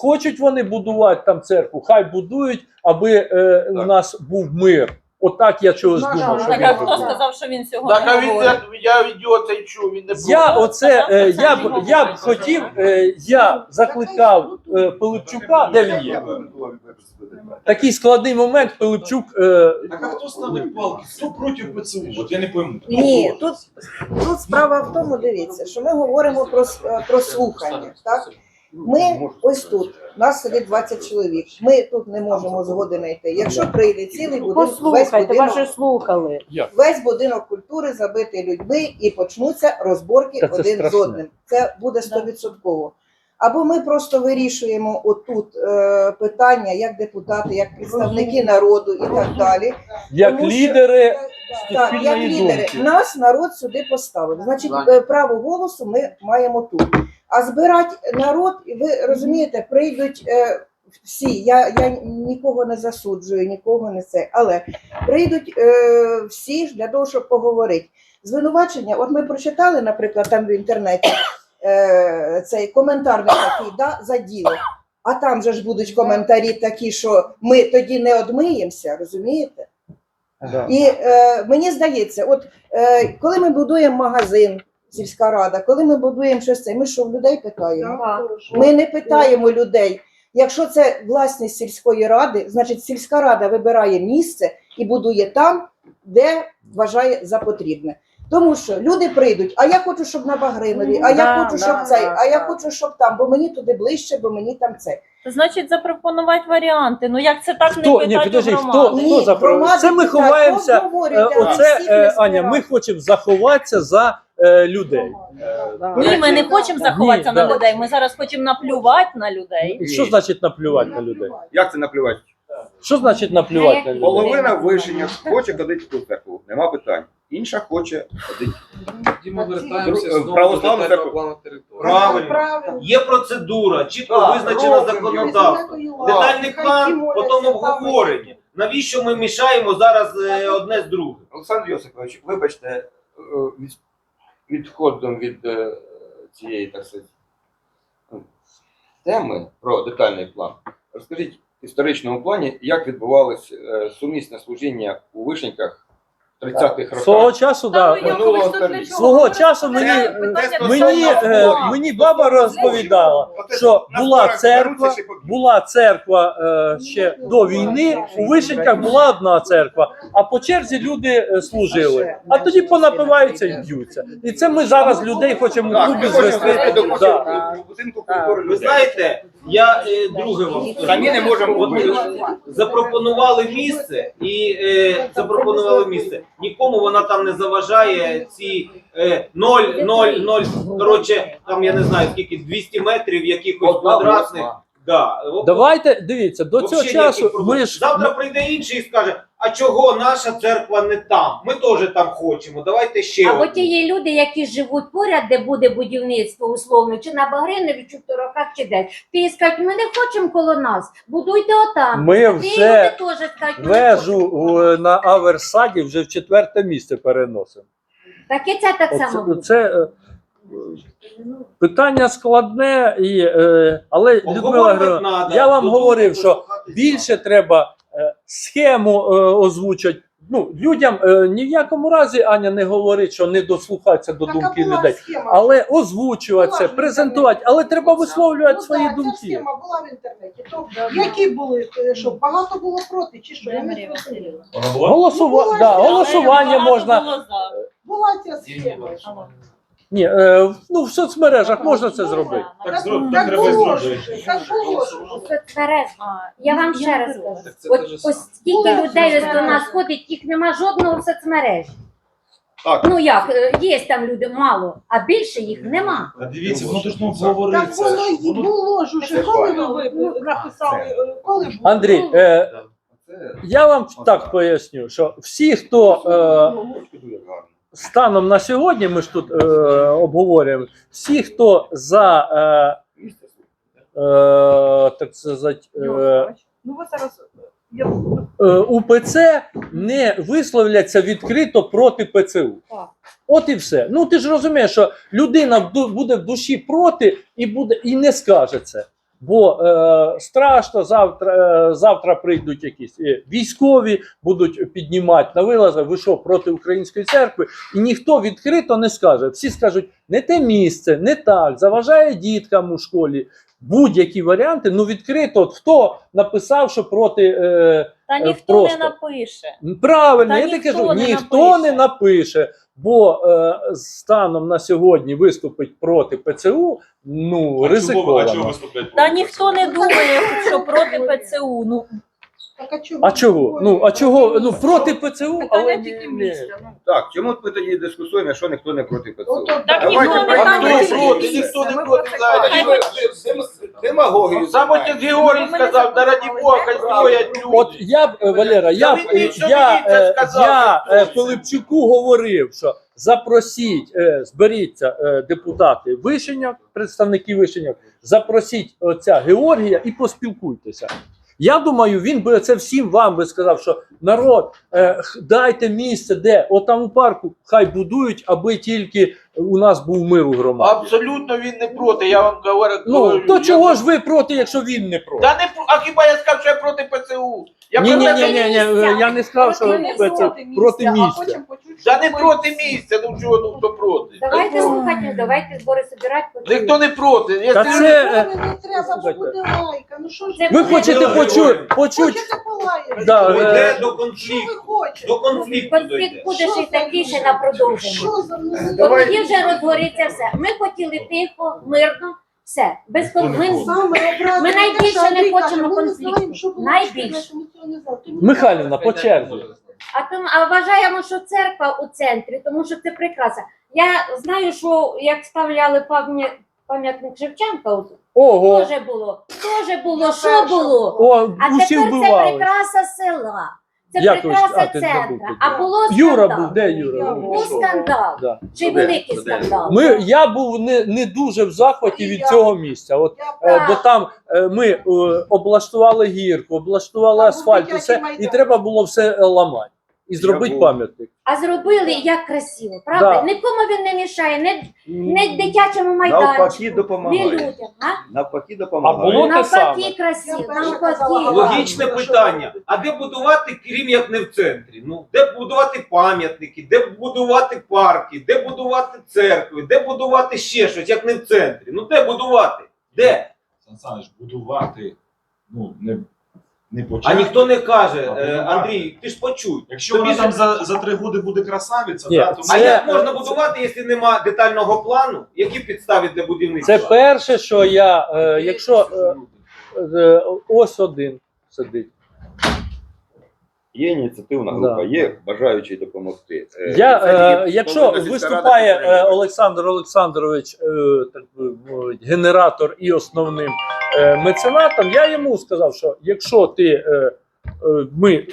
Хочуть вони будувати там церкву, хай будують, аби е, у нас був мир. Отак я чогось Наша думав, що Так, він а Так, а хто сказав, що він сьогодні Так, а він говорить? я, я від його й чув, він не Я оце е, я б я б хотів, е, я закликав е, Пилипчука, де він є? Такий складний момент. Пилипчук е, Так а хто ставить палки? Хто проти ПЦУ? От я не пойму. Ні, тут, тут справа в тому, дивіться, що ми говоримо про, с- е, про слухання. Так? Ми ось тут, нас сидить 20 чоловік. Ми тут не можемо згоди знайти. Якщо прийде цілий будинок, весь Послухайте, будинок, же слухали. весь будинок культури забитий людьми і почнуться розборки Та це один страшне. з одним. Це буде стовідсотково. Або ми просто вирішуємо отут е, питання як депутати, як представники народу і так далі. як Тому що- лідери Так, як лідери. думки. Нас народ сюди поставив. Значить, е, право голосу ми маємо тут. А збирати народ, і ви розумієте, прийдуть е, всі. Я, я нікого не засуджую, нікого не це. Але прийдуть е, всі ж для того, щоб поговорити. Звинувачення, от ми прочитали, наприклад, там в інтернеті е, цей коментарний такий, да, за діло. А там же ж будуть коментарі такі, що ми тоді не одмиємося, розумієте? Да. І е, мені здається, от е, коли ми будуємо магазин, сільська рада, коли ми будуємо щось це, ми що в людей питаємо? Ми не питаємо людей. Якщо це власність сільської ради, значить сільська рада вибирає місце і будує там, де вважає за потрібне. Тому що люди прийдуть, а я хочу, щоб на Багринові, а я Да, хочу, да, щоб цей, да, а я да. хочу, щоб там, бо мені туди ближче, бо мені там це. Значить, запропонувати варіанти. Ну як це так Хто- не ні, питати підожди, у хто- громади? хто за право? громади Це ми питають, ховаємося, Е, а Оце всіх е, Аня, ми хочемо заховатися за е, людей. Да. Ні, ми не хочемо заховатися Ні, на да. людей. Ми зараз хочемо наплювати на людей. Що значить наплювати на людей? Як це наплювати? Що значить наплювати на людей? Половина вишення хоче ходити в ту церкву, нема питань. Інша хоче ходити. Тоді ми вертаємося знову православна детального церква. плану території. Правильно. Є процедура, чітко Так, визначена робимо законодавством. Детальний план, потім обговорення. Навіщо ми мішаємо зараз е, одне з другим? Олександр Йосипович, вибачте, е, від- відходом від е, цієї так сказати, теми про детальний план. Розкажіть в історичному плані, як відбувалось е, сумісне служіння у вишеньках 30-х Свого роках. часу, Та да. минулого тут для чого? Свого часу мені, Це- е, мені, стосовно е, мені баба розповідала, Оце що на була зборах церква, зберуться, ще поб'ють. була церква е, ще до війни, у Вишеньках була одна церква, а по черзі люди е, служили. А тоді понапиваються і б'ються. І це ми зараз людей хочемо в Так, клубі ми хочемо звести. до Да. будинку- будинку культури Ви людей. знаєте, я е, друге вам скажу. Самі не можемо От, запропонували місце і е, запропонували місце. Нікому вона там не заважає ці е, 0, 0, 0, коротше, там я не знаю скільки, 200 метрів якихось квадратних. Да. Давайте дивіться, до цього часу проблем. ми ж Завтра прийде інший і скаже, а чого наша церква не там? Ми теж там хочемо. Давайте ще Або одну. ті є люди, які живуть поряд, де буде будівництво условно, чи на Багринові, чи в Туроках, чи десь. Ти скажуть, ми не хочемо коло нас, будуйте отам. Ми Ті вже люди теж скажуть, ми не хочемо. вежу е, на Аверсаді вже в четверте місце переносимо. Так і це так само Оце, буде. це е, питання складне, і, е, але Людмила Григорівна, надо. я вам говорив, що більше треба е, схему е, озвучити. Ну, людям е, ні в якому разі Аня не говорить, що не дослухатися до думки людей, але озвучувати це, презентувати, але треба висловлювати Ну, свої так, ця думки. схема була в інтернеті. То які були, е, що багато було проти, чи що? Я не зрозуміла. Голосува... Ну, да, голосування можна. Була ця схема. Ні, е, ну, в соцмережах можна це зробити. Так, Так, зроб- так так треба було ж, зробити. так було ж. Соцмереж. Я вам ще раз кажу. Так От ось саме. скільки людей ось до нас ходить, їх нема жодного в соцмережі. Так. Ну як, е, є там люди мало, а більше їх нема. А дивіться, воно должно Так обговоритися. воно й було ж уже. Коли ви ви написали, е, коли було? Андрій, е, я вам так поясню, що всі, хто е. Станом на сьогодні, ми ж тут е, обговорюємо, всі, хто за е, е, так сказати, е, Ну ви зараз я е, УПЦ не висловляться відкрито проти ПЦУ. Так. От і все. Ну ти ж розумієш, що людина в ду- буде в душі проти і буде і не скаже це. Бо е, страшно, завтра, е, завтра прийдуть якісь е, військові, будуть піднімати на вилази, ви що проти української церкви, і ніхто відкрито не скаже. Всі скажуть, не те місце, не так, заважає діткам у школі. Будь-які варіанти, ну відкрито, от хто написав, що проти. Е, Та Е, ніхто просто. не напише. Правильно, Та я так кажу, не ніхто напише. не напише, бо е, станом на сьогодні виступить проти ПЦУ, ну А чого, а чого виступлять? Та ніхто не думає, що проти ПЦУ. Ну Так, а чого? А чого? Ну а чого? Ну проти ПЦУ, але ні, ні. Так, чому ми тоді дискусуємо, що ніхто не проти ПЦУ? Так так. ніхто не проти, ніхто не проти Демагогію. Сам отець Георгій сказав, да раді Бога, хай стоять люди. От я б е, Валера, я б я, мені це е, сказав, я е. Пилипчуку говорив, що запросіть, е, зберіться е, депутати Вишеньок, представники Вишеньок, запросіть отця Георгія і поспілкуйтеся. Я думаю, він би це всім вам би сказав, що народ, е, х- дайте місце, де отам у парку хай будують, аби тільки у нас був мир у громаді. Абсолютно він не проти, я вам говорю. Ну говорю, то я- чого ж ви проти, якщо він не проти? Та не про- а хіба я сказав, що я проти ПЦУ? Я Ні, ні, ні, ні, ні, я не сказав, що Проти це проти місця. Та не проти місця, ну чого ну хто проти? Давайте слухати, давайте збори збирати. Ніхто не проти. Я Та це, Не е, треба, бо буде лайка. Ну що ж Ви буде хочете почути, Хочете полаяти? Да, е, Дойде до Що ви конфлікту. хочете? До конфлікту Конфлікт дойде. буде ще й такий ще на продовження. Що за Бо вже розгориться все. Ми хотіли тихо, мирно, все. Без кон- ми- найбільше не хочемо конфлікту. Найбільше. Михайлівна, по черзі. А тому а вважаємо, що церква у центрі, тому що це прикраса. Я знаю, що як ставляли пам'я- пам'ятник Шевченка, от, Ого, теж було. Теж було, що було. о, А усі тепер це вбивали. прикраса села. Це Як ви а, прикраса ти забув центра. тоді. А було Юра скандал. був, де Юра? Був скандал. Да. Чи Де? великий Де? скандал. Ми, я був не, не дуже в захваті від цього місця. От, е, бо там е, ми е, облаштували гірку, облаштували Там був асфальт, дитячий все, і майдан. треба було все е, ламати. І зробити був. пам'ятник. А зробили як красиво, правда? Да. Нікому він не мішає, не, не дитячому майданчику, Навпаки не допомагає. людям. А? Навпаки А допомагає. було те Навпаки саме. красиво, навпаки. Логічне питання. А де будувати, крім як не в центрі? Ну, де будувати пам'ятники, де будувати парки, де будувати церкви, де будувати ще щось, як не в центрі? Ну де будувати? Де? Сан Саныч, будувати, ну, не, не А ніхто не каже, А е. Андрій, ти ж почуй. Якщо Тобі вона ж- там за, за три роки буде красавиця, Ні, да, то А це- як можна будувати, якщо немає детального плану? Які підстави для будівництва? Це перше, що я, е, якщо е, е, ось один сидить. Є ініціативна Да. група, є бажаючі допомогти. Е, Я, це е, якщо повинна сільська виступає е, підтримувати. Олександр Олександрович, е, так би мовити, генератор і основним меценатом, я йому сказав, що якщо ти е, е, ми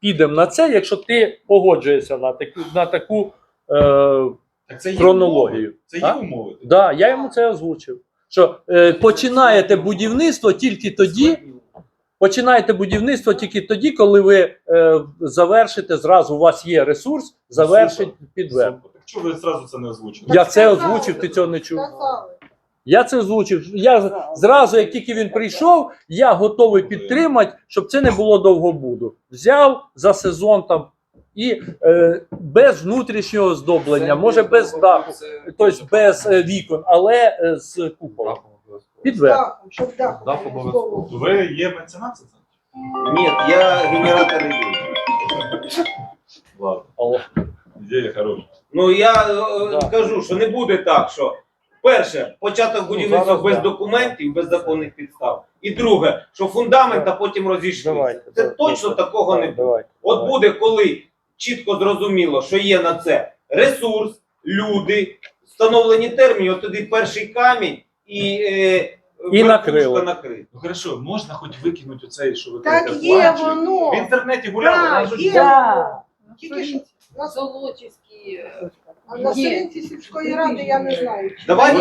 підемо на це, якщо ти погоджуєшся на таку на таку е, так це є хронологію. умови. Це А? є умови. да, я йому це озвучив. Що е, починаєте будівництво тільки тоді, починаєте будівництво тільки тоді, коли ви е, завершите зразу. У вас є ресурс, завершить підвер. Супер. Чого ви одразу це не озвучили? Я це озвучив, ти цього не чув. Я це озвучив. Я зразу, як тільки він прийшов, я готовий підтримати, щоб це не було довгобуду. Взяв за сезон там і е, без внутрішнього оздоблення, може без даху, тобто без е, вікон, але е, з куполом. Підвер. Щоб обов'язково. Ви є меценат? це? Ні, я генератор не є. Ладно, ідея хороша. Ну я е, Да. кажу, що не буде так, що перше, початок будівництва зараз без да. документів, без законних підстав. І друге, що фундамент, а потім розійшлися. Це давайте. точно такого не буде. Давайте. От Давайте. буде, коли чітко зрозуміло, що є на це ресурс, люди, встановлені терміни, от тоді перший камінь і, е, І верхушка накрило. накрита. Ну хорошо, можна хоч викинути оцей, що ви Так кажете, є планчик? воно. В інтернеті гуляли, Так, вона ж є. Тільки що на, Золочівські. А на сторінці сільської ради я не знаю. Давайте,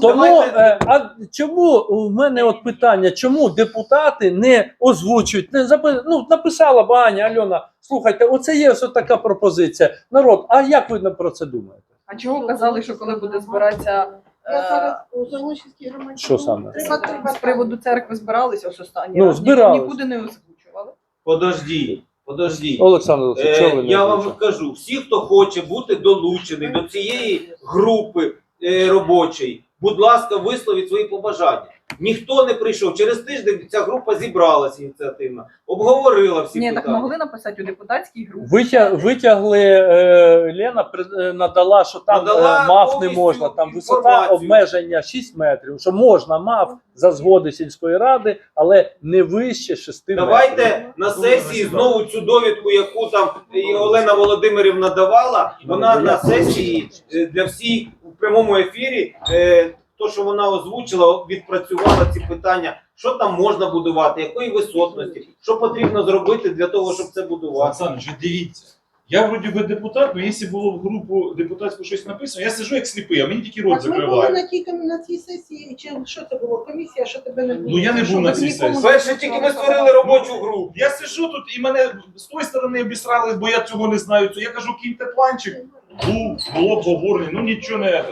Тому давайте- е, а чому у мене от питання, чому депутати не озвучують, не запи... ну, написала б Аня, Альона, слухайте, оце є ось така пропозиція. Народ, а як ви про це думаєте? А чого казали, що коли буде збиратися Я Е, зараз у Заволочиській громаді. Що саме? Треба, треба З приводу церкви збиралися ось останній Ну, раз. Ні- збирались. Нікуди не озвучували. Подожди, подожди. Олександр Олексійович, Е, чого ви не я вам кажу, всі, хто хоче бути долучений до цієї групи е, робочої, будь ласка, висловіть свої побажання. Ніхто не прийшов. Через тиждень ця група зібралася ініціативно, обговорила всі Ні, так питання. могли написати у депутатській групі. Витя, витягли е, Лена при- е, надала, що там Надала е, мав не повністю можна. Там висота інформацію. обмеження 6 метрів. Що можна мав за згоди сільської ради, але не вище 6 метрів. Давайте на сесії знову цю довідку, яку там і Олена Володимирівна давала, вона на сесії е, для всіх у прямому ефірі, е, то, що вона озвучила, відпрацювала ці питання, що там можна будувати, якої висотності, що потрібно зробити для того, щоб це будувати. Олександр, вже дивіться. Я вроді би депутат, але якщо було в групу депутатську щось написано, я сиджу як сліпий, а мені тільки рот Так ми були закриває. на тій ком- на цій сесії, чи що це було? Комісія, що тебе не було? Ну я не був на цій сесії. Перше тільки ми створили робочу групу. Я сиджу тут і мене з тої сторони обісрали, бо я цього не знаю. Я кажу, кіньте планчик. Був, було обговорення, ну нічого не.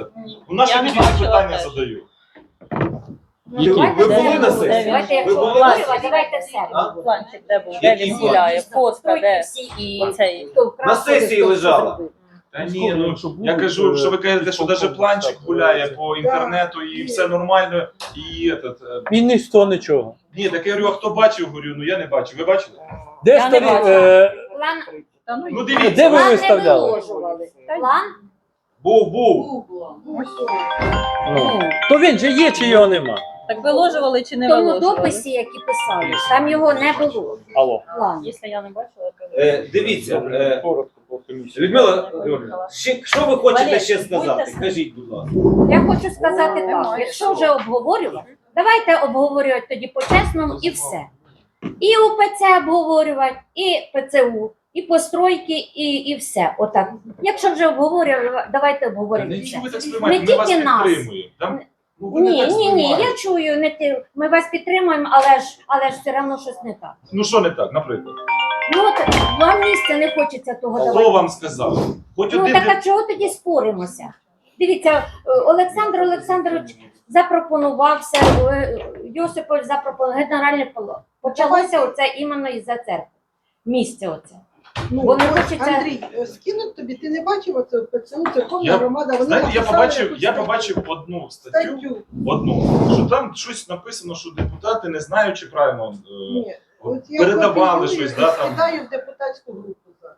У нас Я ще не бачила питання теж. задаю. Ну, давайте Ви були на сесії? Давайте, Ви були на сесії? давайте все. А? Планчик де був, де Який він гуляє, фотка, де і цей. На сесії лежала. Та ні, ну я кажу, що ви кажете, що навіть планчик гуляє по інтернету і все нормально. І этот, е, І ніхто нічого. ні, так я говорю, а хто бачив, говорю, ну я не бачив. Ви бачили? Де Я не старі, бачила. е, План, Та ну, Ну де дивіться. ви план не виставляли? виложували. План Був, був. ось Ну, то він же є чи його нема? Так виложували чи не в тому виложували? дописі, які писали, там його не було. Алло. План. Якщо я не бачила, то... Е, дивіться, е, Коротко по комісії. Людмила Георгіївна, ще- що ви хочете Валерій, ще сказати? будьте- Скажіть, будь ласка. Я хочу сказати так, якщо вже обговорювати, давайте обговорювати тоді по-чесному і все. І УПЦ обговорювати, і ПЦУ, і постройки, і, і все. Отак. Якщо вже обговорювати, давайте Та обговорювати все. Ви так сприймаєте, Не ми вас тільки нас. підтримуємо. Там, ну, ви не Ні, так ні, ні, сприймаєте. я чую, не ти. Ми вас підтримуємо, але ж але ж все одно щось не так. Ну що не так, наприклад? Ну от вам місце не хочеться того Хто давати. вам сказав? Хоч Ну один так де- а чого тоді споримося? Дивіться, е, Олександр Олександрович запропонувався, е, Йосипович запропонував генеральний палат. Почалося оце іменно із-за церкви. Місце оце. Ну, Бо не ось, хочеться- Андрій, е, скинуть тобі, ти не бачив оце ПЦУ, церковна Я- громада, вони Знаєте, я написали побачив, якусь я побачив одну статтю, статтю. одну, що там щось написано, що депутати не знають, чи правильно е, Ні. от От я передавали копіюю щось, і да, там. скидаю в депутатську групу зараз.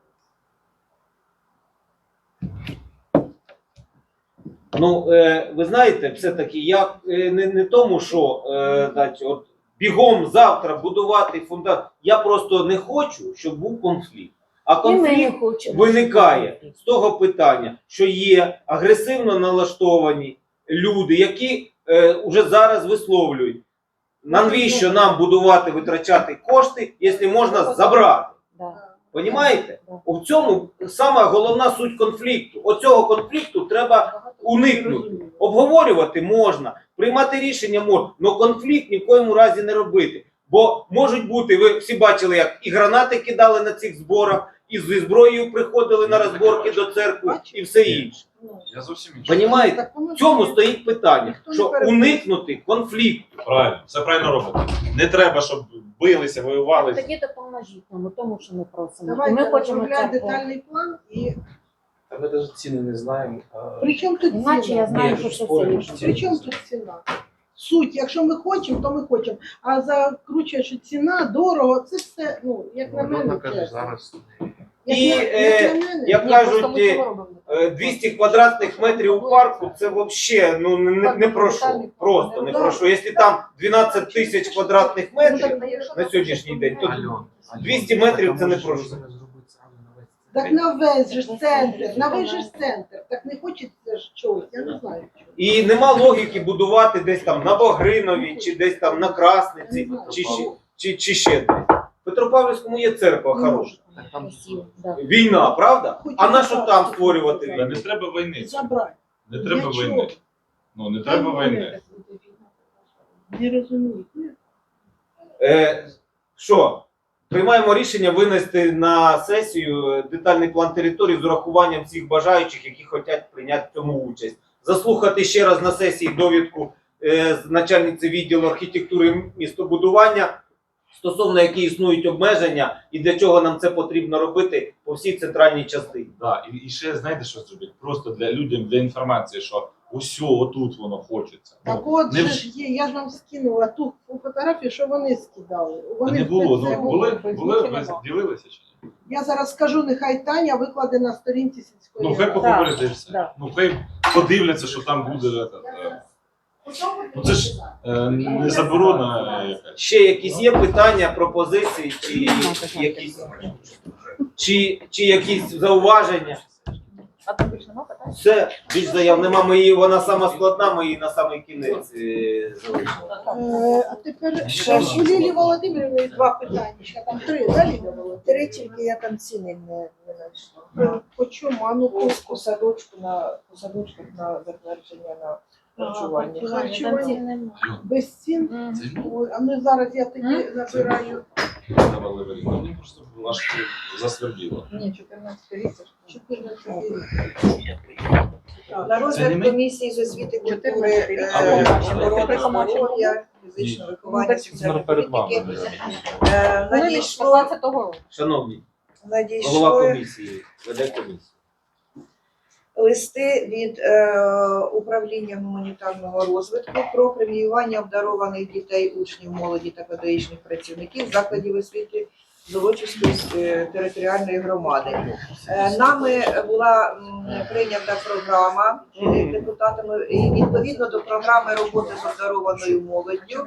Ну, е, ви знаєте, все-таки я е, не, не тому, що е, дать, от, бігом завтра будувати фундамент. Я просто не хочу, щоб був конфлікт. А конфлікт виникає з того питання, що є агресивно налаштовані люди, які е, вже зараз висловлюють, навіщо нам будувати, витрачати кошти, якщо можна забрати. Понімаєте? У цьому сама головна суть конфлікту. Оцього конфлікту треба уникнути. Обговорювати можна, приймати рішення можна, але конфлікт ні в коєму разі не робити. Бо можуть бути, ви всі бачили, як і гранати кидали на цих зборах, і зі зброєю приходили на розборки до церкви і все інше. Я зовсім. Понімаєте? В цьому стоїть питання, що уникнути конфлікту. Правильно, все правильно робите. Не треба, щоб билися, воювали. Тоді допоможіть нам у тому, що ми просимо. І Давайте ми хочемо розробляти детальний план і Та ми навіть ціни не знаємо. а- при чому тут Іначе я ціна? знаю, Ні, що це все. При чому тут ціна? Суть, якщо ми хочемо, то ми хочемо. А закручує, ціна дорого, це все, ну, як на мене, чесно. зараз. Як І, на- е, як на мене. Як кажуть, просто е, е, 200 квадратних метрів у парку це взагалі ну, не, не, не про що. Просто не про що. Якщо там 12 тисяч квадратних Ну, метрів на сьогоднішній день, то 200 метрів це не про що. Так на весь же ж центр, на весь же ж центр. Так не хочеться ж чогось, я не знаю чого. І нема логіки будувати десь там на Богринові, чи десь там на Красниці, чи, ще- чи, чи ще десь. В Петропавлівському є церква хороша. Красиво, да. Війна, правда? А на що там створювати Та війну? не треба війни. Забрати. Не треба Для війни. Ну не треба війни. Не розумію. Е, що? Приймаємо рішення винести на сесію детальний план території з урахуванням всіх бажаючих, які хочуть прийняти цьому участь. заслухати ще раз на сесії довідку е, з начальниці відділу архітектури містобудування стосовно які існують обмеження і для чого нам це потрібно робити по всій центральній частині. Да, і, і ще знаєте, що зробити? Просто для людям для інформації, що усьо отут воно хочеться. Так Ну, от не, же в- ж є, я ж вам скинула ту фотографію, що вони скидали. Та Вони не було. це Ну були, були, ви нема. ділилися чи ні? Я зараз скажу, нехай Таня викладе на сторінці сільської Ну хай ради. поговорять і все. да. Ну хай подивляться, що там буде. этот, е, Ну це ж е, не заборона е, якась. Ще якісь є питання, пропозиції чи якісь, чи, чи якісь зауваження? А там більше нема питань? Все, більш заяв нема, ми її, вона сама складна, ми її на самий кінець е, залишимо. Е, А тепер ще ж у Лілі Володимирівни два питання. Ще там три, да, Лілія Володимирівна? Три тільки я там ціни не, не знайшла. Е, По чому? А ну По, по садочку на по садочках на затвердження на харчування. харчування без цін. Ой, А ну зараз я тоді набираю Валеріївна, Мені просто аж засверділо. Ні, 14 рік. це ж. 14 На розгляд комісії з освіти культури, Чотирнадцятий е, рік. Охорони здоров'я, фізичного виховання, Ну, соціальної політики. Е, Надійшло, 15-го. Шановні, голова комісії, веде комісію. Листи від е, управління гуманітарного розвитку про преміювання обдарованих дітей, учнів, молоді та педагогічних працівників закладів освіти Золочівської е, територіальної громади. Е, Нами була прийнята програма депутатами і відповідно до програми роботи з обдарованою молоддю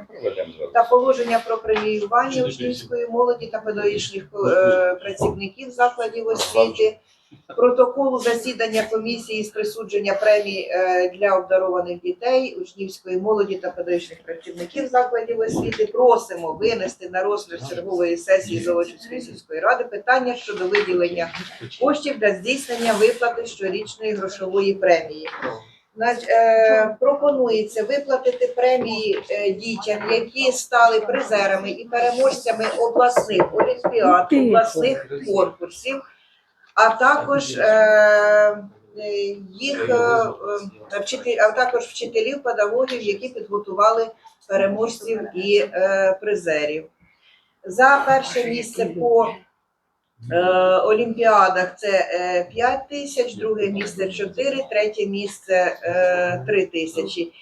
та положення про преміювання учнівської молоді та педагогічних працівників закладів освіти. Протоколу засідання комісії з присудження премій е, для обдарованих дітей, учнівської молоді та педагогічних працівників закладів освіти просимо винести на розгляд чергової сесії Золочівської сільської ради питання щодо виділення коштів для здійснення виплати щорічної грошової премії. Е, пропонується виплатити премії е, дітям, які стали призерами і переможцями обласних олімпіад, обласних конкурсів, а також е, е, їх е, а також вчителів, педагогів, які підготували переможців і призерів. За перше місце по олімпіадах це е, 5 тисяч, друге місце 4, третє місце е, 3 тисячі.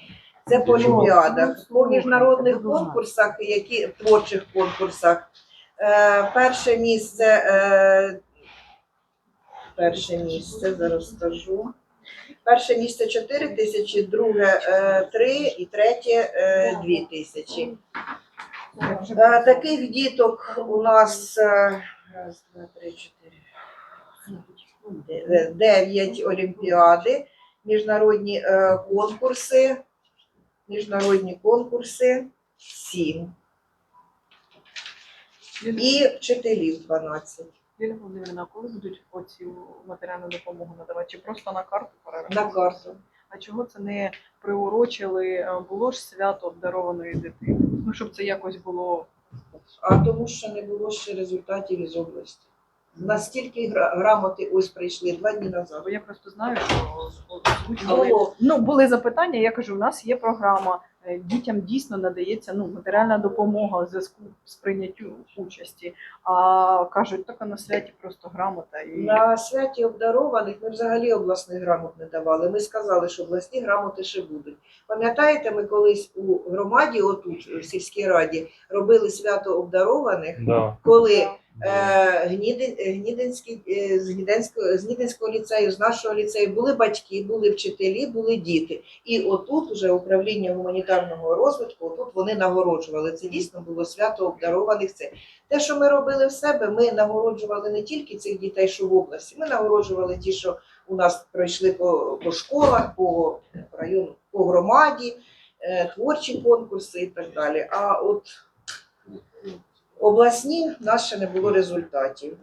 Це по олімпіадах. По міжнародних конкурсах, які творчих конкурсах, перше місце. Е, перше місце, зараз скажу. Перше місце 4 тисячі, друге 3 і третє 2 тисячі. Е, Таких діток у нас е, раз, два, три, чотири. Дев'ять олімпіади, міжнародні е, конкурси, міжнародні конкурси сім. І вчителів 12. Ліля Володимирівна, коли будуть оці матеріальну допомогу надавати? Чи просто на карту На карту. А чого це не приурочили? е, Було ж свято обдарованої дитини. Ну, щоб це якось було. А тому що не було ще результатів із області. Настільки грамоти ось прийшли два дні назад. Бо я просто знаю, що. Ну, були запитання, я кажу, у нас є програма. Е, Дітям дійсно надається ну, матеріальна допомога у зв'язку з прийняттю участі. А кажуть, так на святі просто грамота і На святі обдарованих ми взагалі обласних грамот не давали. Ми сказали, що обласні грамоти ще будуть. Пам'ятаєте, ми колись у громаді, отут в сільській раді, робили свято обдарованих, Да. коли Гнідинський, е, з, Гнідинського, з Гнідинського ліцею, з нашого ліцею були батьки, були вчителі, були діти. І отут вже управління гуманітарного розвитку, отут вони нагороджували. Це дійсно було свято обдарованих. Це те, що ми робили в себе, ми нагороджували не тільки цих дітей, що в області, ми нагороджували ті, що у нас пройшли по, по школах, по району, по громаді, е, творчі конкурси і так далі. А от обласні в нас ще не було результатів.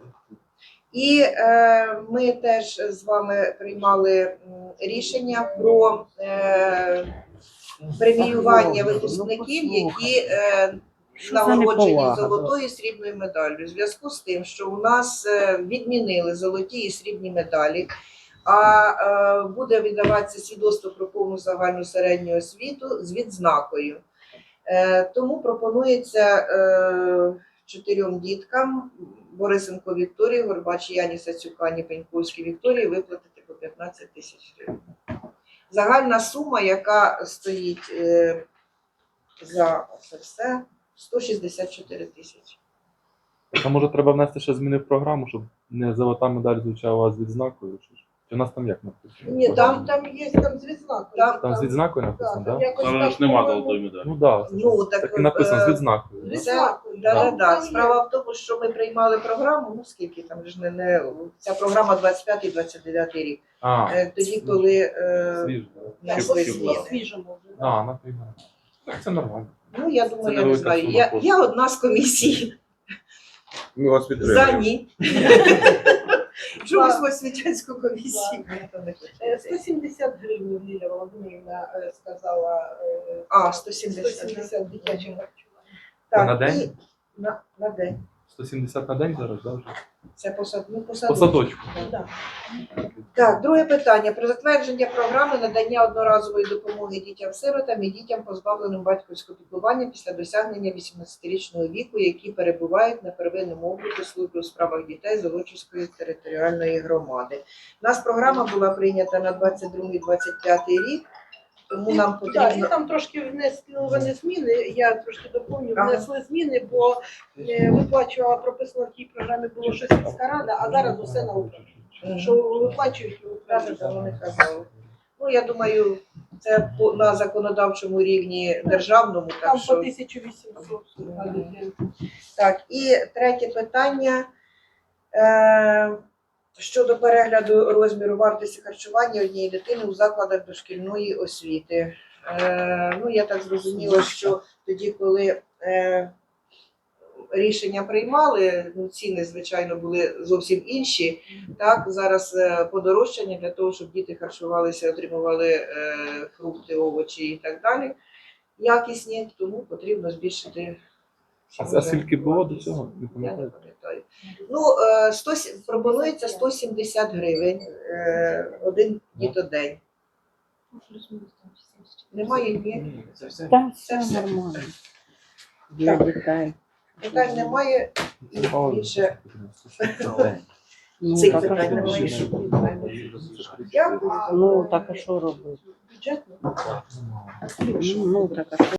І е, ми теж з вами приймали рішення про е, преміювання випускників, які е, нагороджені золотою і срібною медаллю. У зв'язку з тим, що у нас е, відмінили золоті і срібні медалі. а е, буде видаватися свідоцтво про повну загальну середню освіту з відзнакою. Е, тому пропонується е, чотирьом діткам Борисенко Вікторії, Горбач Яні Сацюкані, Пеньковській Вікторії виплатити по 15 тисяч гривень. Загальна сума, яка стоїть е, за це все, 164 тисячі. А може треба внести ще зміни в програму, щоб не золота медаль звучала з відзнакою? У нас там як написано? Ні, там, там є там з відзнакою. Там- Там з відзнакою написано, так? якось Там ж нема по-моєму, золотої медалі. Ну так, Ну, так, так і написано з е, відзнакою. да? Відзнакою. Да, да, да. Справа в тому, що ми приймали програму, ну скільки там ж не, не ця програма 25-29 рік. А, Е, Тоді, коли е, свіж. да. внесли Щоб да. А, наприклад. Так, це нормально. Ну, я думаю, Це я не невелика знаю. сума Я, коштів. я одна з комісії. Ми вас За підтримуємо. ні. Чомусь в освітянську комісію. ніхто не хоче. Е, 170 гривень Ліля Володимирівна е, сказала. е, А, 170. 170 дитячих харчування. Так, на день? І на, на день. 170 на день зараз, да. Це посад, ну, По посадочок. садочку. Да. Так, друге питання про затвердження програми надання одноразової допомоги дітям-сиротам і дітям, позбавленим батьківського піклування після досягнення 18-річного віку, які перебувають на первинному обліку служби у справах дітей Золочівської територіальної громади. У нас програма була прийнята на 22-25 рік, тому нам Так, і потрібно. там трошки внесли вони зміни. Я трошки доповню, Ага. внесли зміни, бо е, виплачувала прописано в тій програмі було щось міська рада, а зараз усе на Україні. Що виплачують і Правильно, виплачують. вони казали. Ну, я думаю, це по- на законодавчому рівні державному, так Там по що 1800 на дитину. Так, і третє питання е, щодо перегляду розміру вартості харчування однієї дитини у закладах дошкільної освіти. Е, ну, я так зрозуміла, що тоді, коли е, рішення приймали, ну, ціни, звичайно, були зовсім інші. Так, зараз е, подорожчання для того, щоб діти харчувалися, отримували е, фрукти, овочі і так далі. Якісні, тому потрібно збільшити. А, скільки було до цього? Не пам'ятаєте? Пам'ятаю. Ну, е, 100, пропонується 170 гривень е, один дітодень. Немає ні. Це все. Нормально. Для дітей. Питань немає. І більше Ну, цих питань немає. Дякую. Ну, так а що робити? Бюджетно. Ну, так а що